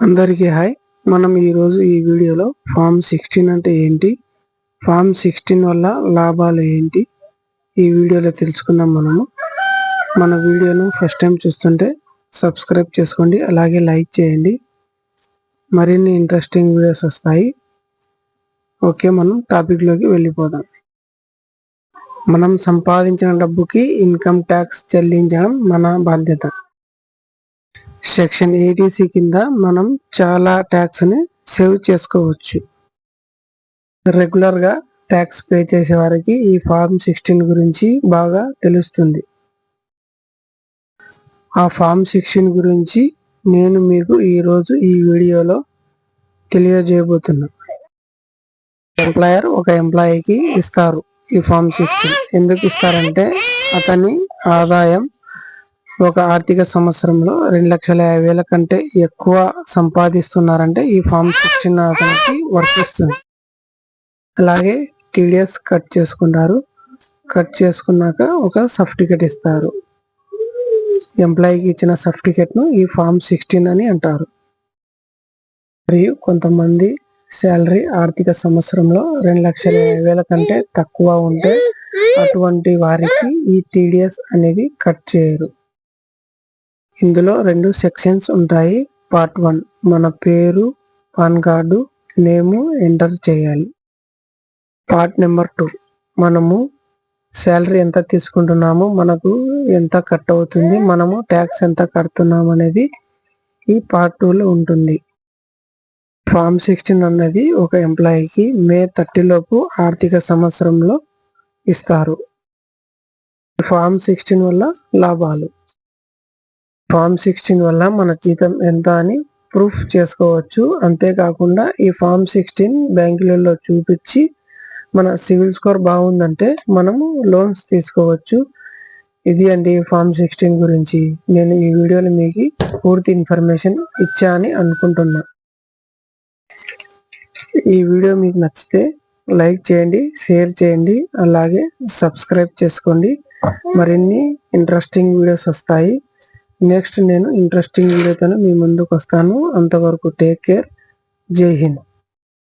అందరికీ హాయ్. మనం ఈరోజు ఈ వీడియోలో ఫామ్ సిక్స్టీన్ అంటే ఏంటి? ఫామ్ సిక్స్టీన్ వల్ల లాభాలు ఏంటి? ఈ వీడియోలో తెలుసుకుందాం మనము. మన వీడియోను ఫస్ట్ టైం చూస్తుంటే సబ్స్క్రైబ్ చేసుకోండి అలాగే లైక్ చేయండి. మరిన్ని ఇంట్రెస్టింగ్ వీడియోస్ వస్తాయి. ఓకే మనం టాపిక్లోకి వెళ్ళిపోదాం. మనం సంపాదించిన డబ్బుకి ఇన్కమ్ ట్యాక్స్ చెల్లించడం మన బాధ్యత. సెక్షన్ ఏటీసీ కింద మనం చాలా ట్యాక్స్ని సేవ్ చేసుకోవచ్చు. రెగ్యులర్గా ట్యాక్స్ పే చేసే వారికి ఈ ఫార్మ్ సిక్స్టీన్ గురించి బాగా తెలుస్తుంది. ఆ ఫార్మ్ సిక్స్టీన్ గురించి నేను మీకు ఈరోజు ఈ వీడియోలో తెలియజేయబోతున్నా. ఎంప్లాయర్ ఒక ఎంప్లాయీకి ఇస్తారు ఈ ఫార్మ్ సిక్స్టీన్. ఎందుకు ఇస్తారంటే అతని ఆదాయం ఒక ఆర్థిక సంవత్సరంలో రెండు లక్షల యాభై వేల కంటే ఎక్కువ సంపాదిస్తున్నారంటే ఈ ఫామ్ సిక్స్టీన్ అతనికి వర్తిస్తుంది. అలాగే టీడీఎస్ కట్ చేసుకుంటారు కట్ చేసుకున్నాక ఒక సర్టిఫికెట్ ఇస్తారు. ఎంప్లాయీకి ఇచ్చిన సర్టిఫికెట్ను ఈ ఫామ్ సిక్స్టీన్ అని అంటారు. మరియు కొంతమంది శాలరీ ఆర్థిక సంవత్సరంలో రెండు లక్షల యాభై వేల కంటే తక్కువ ఉంటే అటువంటి వారికి ఈ టీడీఎస్ అనేది కట్ చేయరు. ఇందులో రెండు సెక్షన్స్ ఉంటాయి. పార్ట్ వన్ మన పేరు పాన్ కార్డు నేము ఎంటర్ చేయాలి. పార్ట్ నెంబర్ టూ మనము శాలరీ ఎంత తీసుకుంటున్నాము మనకు ఎంత కట్ అవుతుంది మనము ట్యాక్స్ ఎంత కడుతున్నాము అనేది ఈ పార్ట్ టూలో ఉంటుంది. ఫామ్ సిక్స్టీన్ అన్నది ఒక ఎంప్లాయీకి మే థర్టీ లోపు ఆర్థిక సంవత్సరంలో ఇస్తారు. ఫామ్ సిక్స్టీన్ వల్ల లాభాలు. ఫామ్ సిక్స్టీన్ వల్ల మన జీతం ఎంత అని ప్రూఫ్ చేసుకోవచ్చు. అంతేకాకుండా ఈ ఫామ్ సిక్స్టీన్ బ్యాంకులలో చూపించి మన సివిల్ స్కోర్ బాగుందంటే మనము లోన్స్ తీసుకోవచ్చు. ఇది అండి ఫామ్ సిక్స్టీన్ గురించి. నేను ఈ వీడియోలో మీకు పూర్తి ఇన్ఫర్మేషన్ ఇచ్చా అని అనుకుంటున్నా. ఈ వీడియో మీకు నచ్చితే లైక్ చేయండి షేర్ చేయండి అలాగే సబ్స్క్రైబ్ చేసుకోండి. మరిన్ని ఇంట్రెస్టింగ్ వీడియోస్ వస్తాయి. నెక్స్ట్ నేను ఇంట్రెస్టింగ్ వీడియోతో మీ ముందుకు వస్తాను అంతవరకు టేక్ కేర్ జై హింద్.